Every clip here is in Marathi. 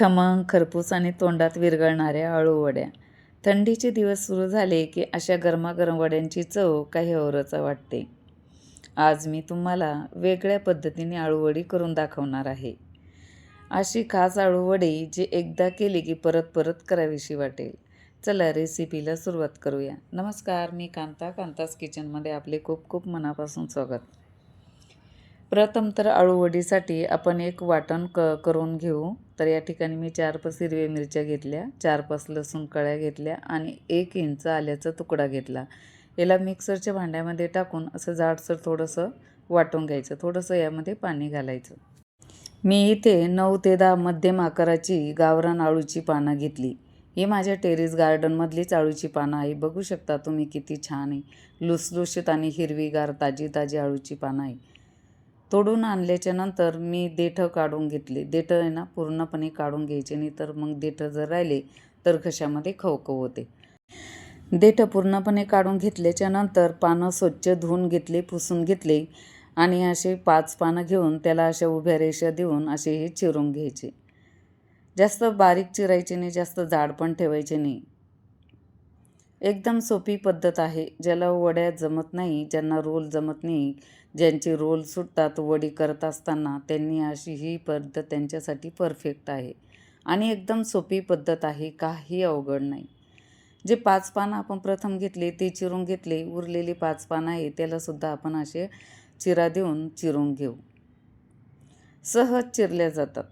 खमंग खरपूस आणि तोंडात विरघळणाऱ्या अळूवड्या थंडीचे दिवस सुरू झाले की अशा गरमागरम वड्यांची चव काही औरच वाटते. आज मी तुम्हाला वेगळ्या पद्धतीने आळूवडी करून दाखवणार आहे. अशी खास आळूवडी जी एकदा केली की परत परत करावीशी वाटेल. चला रेसिपीला सुरुवात करूया. नमस्कार मी कांता कांतास किचनमध्ये आपले खूप खूप मनापासून स्वागत. प्रथम तर आळूवडीसाठी आपण एक वाटण क करून घेऊ. तर या ठिकाणी मी चार पाच हिरव्या मिरच्या घेतल्या चार पाच लसूण कळ्या घेतल्या आणि एक इंच आल्याचा तुकडा घेतला. याला मिक्सरच्या भांड्यामध्ये टाकून असं जाडसर थोडंसं वाटून घ्यायचं थोडंसं यामध्ये पाणी घालायचं. मी इथे नऊ ते दहा मध्यम आकाराची गावरान आळूची पानं घेतली. ही माझ्या टेरेस गार्डनमधलीच आळूची पानं आहे. बघू शकता तुम्ही किती छान आहे. लुसलुशीत आणि हिरवीगार ताजी ताजी आळूची पानं आहे. तोडून आणल्याच्या नंतर मी देठं काढून घेतले. देठं आहे ना पूर्णपणे काढून घ्यायचे नाही तर मग देठं जर राहिले तर घशामध्ये खवखव होते. देठं पूर्णपणे काढून घेतल्याच्या नंतर पानं स्वच्छ धुवून घेतले पुसून घेतले आणि असे पाच पानं घेऊन त्याला अशा उभ्या रेषा देऊन असे हे चिरून घ्यायचे. जास्त बारीक चिरायचे नाही जास्त जाड पण ठेवायचे नाही. एकदम सोपी पद्धत आहे. ज्याला वड्या जमत नाही ज्यांना रोल जमत नाही ज्यांचे रोल सुटतात वडी करत असताना त्यांनी अशी ही पद्धत त्यांच्यासाठी परफेक्ट आहे. आणि एकदम सोपी पद्धत आहे काही अवघड नाही. जे पाच पानं आपण प्रथम घेतले ते चिरून घेतले उरलेली पाच पानं आहे त्यालासुद्धा आपण असे चिरा देऊन चिरून घेऊ. सहज चिरल्या जातात.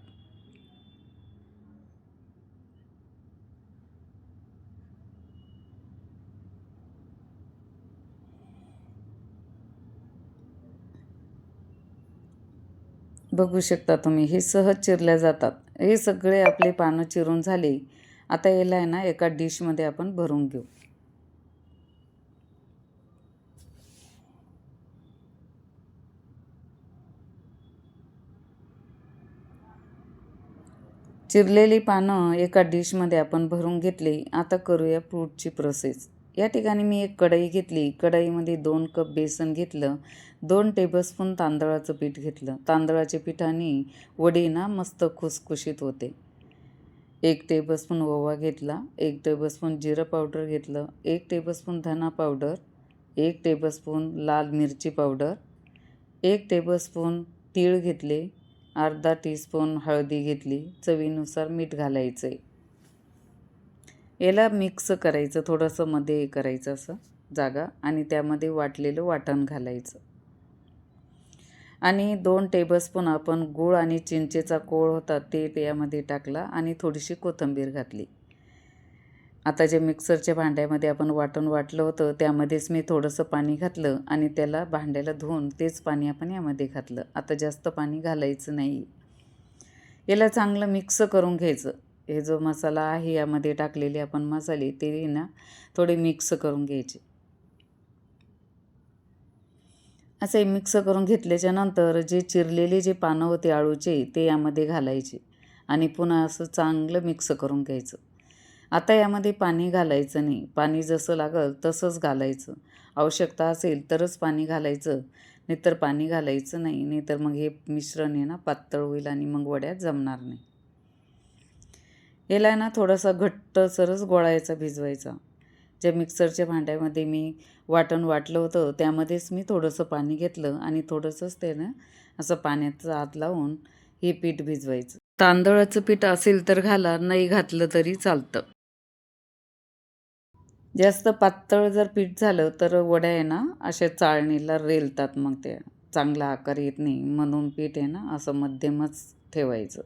बघू शकता तुम्ही. हे सहज चिरल्या जातात. हे सगळे आपले पानं चिरून झाले. आता याला आहे ना एका डिशमध्ये आपण भरून घेऊ. चिरलेली पानं एका डिशमध्ये आपण भरून घेतली. आता करूया फ्रूटची प्रोसेस. या ठिकाणी मी एक कढई घेतली. कढईमध्ये दोन कप बेसन घेतलं. दोन टेबलस्पून तांदळाचं पीठ घेतलं. तांदळाच्या पिठाने वडी ना मस्त खुसखुशीत होते. एक टेबलस्पून ओवा घेतला. एक टेबलस्पून जिरं पावडर घेतलं. एक टेबलस्पून धना पावडर. एक टेबलस्पून लाल मिरची पावडर. एक टेबलस्पून तीळ घेतले. अर्धा टीस्पून हळदी घेतली. चवीनुसार मीठ घालायचं आहे याला मिक्स करायचं थोडंसं मध्ये करायचं असं जागा आणि त्यामध्ये वाटलेलं वाटण घालायचं. आणि दोन टेबलस्पून आपण गूळ आणि चिंचेचा कोळ होता ते त्यामध्ये टाकला आणि थोडीशी कोथिंबीर घातली. आता जे मिक्सरच्या भांड्यामध्ये आपण वाटण वाटलं होतं त्यामध्येच मी थोडंसं पाणी घातलं आणि त्याला भांड्याला धुवून तेच पाणी आपण यामध्ये घातलं. आता जास्त पाणी घालायचं नाही. याला चांगलं मिक्स करून घ्यायचं. हे जो मसाला आहे यामध्ये टाकलेले आपण मसाले ते ना थोडे मिक्स करून घ्यायचे. असे मिक्स करून घेतल्याच्या नंतर जे चिरलेले जे पानं होते आळूचे ते यामध्ये घालायचे आणि पुन्हा असं चांगलं मिक्स करून घ्यायचं. आता यामध्ये पाणी घालायचं नाही. पाणी जसं लागल तसंच घालायचं. आवश्यकता असेल तरच पाणी घालायचं. नाहीतर पाणी घालायचं नाही. नाहीतर मग हे मिश्रण आहे ना पातळ होईल आणि मग वड्यात जमणार नाही. याला ना थोडासा घट्ट सरस गोळायचा भिजवायचा. ज्या मिक्सरच्या भांड्यामध्ये मी वाटण वाटलं होतं त्यामध्येच मी थोडंसं पाणी घेतलं आणि थोडंसंच ते ना असं पाण्याचं आत लावून हे पीठ भिजवायचं. तांदळाचं पीठ असेल तर घाला नाही घातलं तरी चालतं. जास्त पातळ जर पीठ झालं तर वड्या आहे ना अशा चाळणीला रेलतात मग ते चांगला आकार येत नाही म्हणून पीठ आहे ना असं मध्यमच ठेवायचं.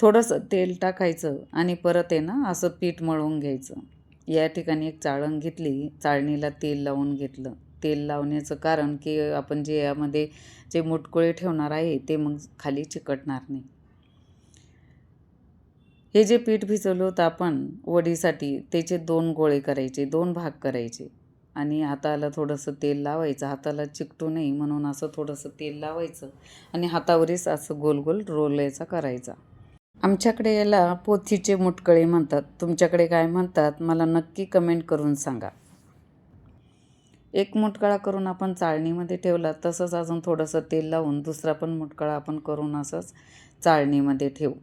थोडंसं तेल टाकायचं आणि परत आहे ना असं पीठ मळवून घ्यायचं. या ठिकाणी एक चाळण घेतली चाळणीला तेल लावून घेतलं. तेल लावण्याचं कारण की आपण जे यामध्ये जे मुटकुळे ठेवणार आहे ते मग खाली चिकटणार नाही. हे जे पीठ भिजवलं होतं आपण वडीसाठी त्याचे दोन गोळे करायचे दोन भाग करायचे. आणि हाताला थोडंसं तेल लावायचं हाताला चिकटू नये म्हणून असं थोडंसं तेल लावायचं आणि हातावरीच असं गोल गोल रोलायचा करायचा. आमच्याकडे याला पोथीचे मुटकळे म्हणतात. तुमच्याकडे काय म्हणतात मला नक्की कमेंट करून सांगा. एक मुटकळा करून आपण चाळणीमध्ये ठेवला तसंच अजून थोडंसं तेल लावून दुसरा पण मुटकळा आपण करून असंच चाळणीमध्ये ठेवू.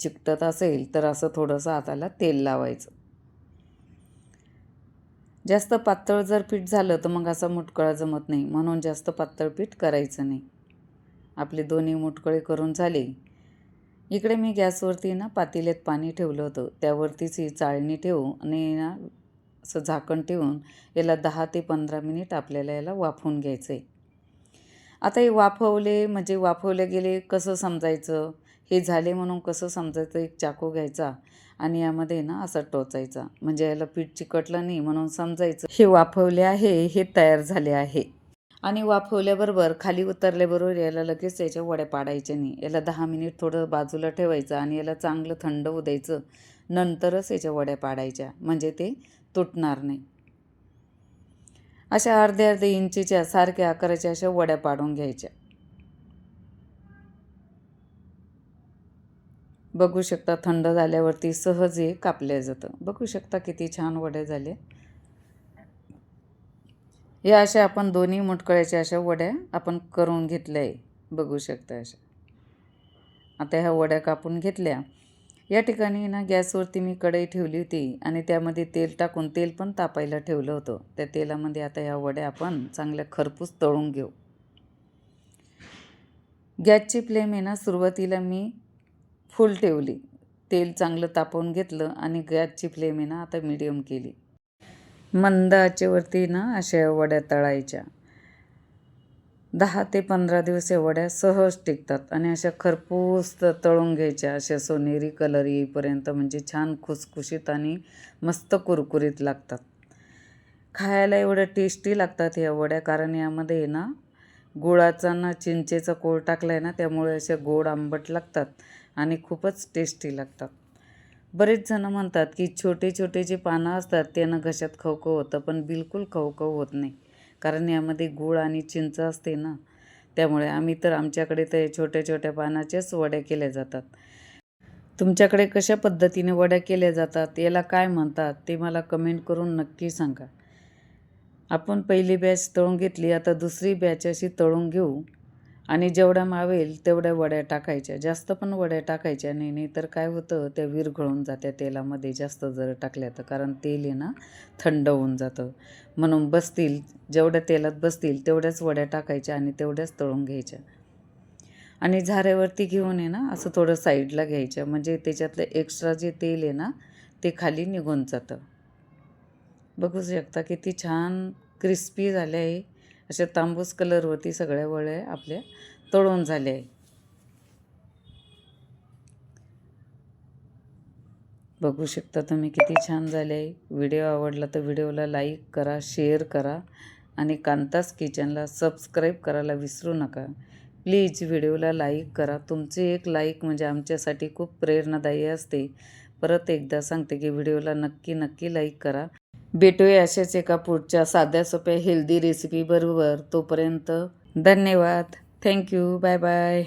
चिकटत असेल तर असं थोडंसं हाताला तेल लावायचं. जास्त पातळ जर पीठ झालं तर मग असा मुटकळा जमत नाही. म्हणून जास्त पातळ पीठ करायचं नाही. आपले दोन्ही मुटकळे करून झाले. इकडे मी गॅसवरती ना पातेल्यात पाणी ठेवलं होतं. त्यावरतीच ही चाळणी ठेवू आणि ना असं झाकण ठेवून याला दहा ते पंधरा मिनिट आपल्याला याला वाफवून घ्यायचं आहे आता हे वाफवले म्हणजे वाफवले गेले कसं समजायचं? हे झाले म्हणून कसं समजायचं? एक चाकू घ्यायचा आणि यामध्ये ना असं टोचायचा. म्हणजे याला पीठ चिकटलं नाही म्हणून समजायचं. हे वाफवले आहे हे तयार झाले आहे. आणि वाफवल्याबरोबर खाली उतरल्याबरोबर याला लगेच याच्या वड्या पाडायच्या नाही. याला दहा मिनिट थोडं बाजूला ठेवायचं आणि याला चांगलं थंड होऊ द्यायचं. नंतरच याच्या वड्या पाडायच्या. म्हणजे ते तुटणार नाही. अशा अर्ध्या अर्ध्या इंचीच्या सारख्या आकाराच्या अशा वड्या पाडून घ्यायच्या. बघू शकता थंड झाल्यावरती सहज हे कापल्या जातं. बघू शकता किती छान वड्या झाल्या. या अशा आपण दोन्ही मुटकळ्याच्या अशा वड्या आपण करून घेतल्या आहे. बघू शकता अशा. आता ह्या वड्या कापून घेतल्या. या ठिकाणी ना गॅसवरती मी कढई ठेवली होती आणि त्यामध्ये तेल टाकून तेल पण तापायला ठेवलं होतं. त्या तेलामध्ये आता ह्या वड्या आपण चांगल्या खरपूस तळून घेऊ. गॅसची फ्लेम आहे ना सुरुवातीला मी फुल ठेवली. तेल चांगलं तापवून घेतलं आणि गॅसची फ्लेम आहे ना आता मिडियम केली. मंद आचेवरती ना अशा वड्या तळायच्या. दहा ते पंधरा दिवस या वड्या सहज टिकतात आणि अशा खरपूस तळून घ्यायच्या. अशा सोनेरी कलर येईपर्यंत म्हणजे छान खुसखुशीत आणि मस्त कुरकुरीत लागतात. खायला एवढ्या टेस्टी लागतात या वड्या कारण यामध्ये ना गुळाचा ना चिंचेचा कोळ टाकला आहे ना त्यामुळे असे गोड आंबट लागतात आणि खूपच टेस्टी लागतात. बरेच जण म्हणतात की छोटे छोटे जे पानं असतात त्यानं घशात खवखव होतं पण बिलकुल खवखव होत नाही. कारण यामध्ये गूळ आणि चिंच असते ना. त्यामुळे आम्ही तर आमच्याकडे तर छोट्या छोट्या पानाच्याच वड्या केल्या जातात. तुमच्याकडे कशा पद्धतीने वड्या केल्या जातात याला काय म्हणतात ते मला कमेंट करून नक्की सांगा. आपण पहिली बॅच तळून घेतली आता दुसरी बॅच अशी तळून घेऊ. आणि जेवढ्या मावेल तेवढ्या वड्या टाकायच्या. जास्त पण वड्या टाकायच्या नाही नाही तर काय होतं त्या विरघळून जात्या तेलामध्ये जास्त जर टाकल्या तर. कारण तेल आहे ना थंड होऊन जातं. म्हणून बसतील जेवढ्या तेलात बसतील तेवढ्याच वड्या टाकायच्या आणि तेवढ्याच तळून घ्यायच्या. आणि झाऱ्यावरती घेऊन आहे ना असं थोडं साईडला घ्यायचं. म्हणजे त्याच्यातलं एक्स्ट्रा जे तेल आहे ना ते खाली निघून जातं. बघू शकता किती छान क्रिस्पी झालं आहे अशा तांबूस कलरवरती सगळ्या वळे आपल्या तळून झाल्या आहे बघू शकता तुम्ही किती छान झाले. आहे व्हिडिओ आवडला तर व्हिडिओला लाईक करा शेअर करा आणि कांतास किचनला सबस्क्राईब करायला विसरू नका. प्लीज व्हिडिओला लाईक करा. तुमचे एक लाईक म्हणजे आमच्यासाठी खूप प्रेरणादायी असते. परत एकदा सांगते की व्हिडिओला नक्की नक्की लाईक करा. भेटूया अशाच एका पुढच्या साध्या सोप्या हेल्दी रेसिपी बरोबर. तोपर्यंत धन्यवाद. Thank you bye bye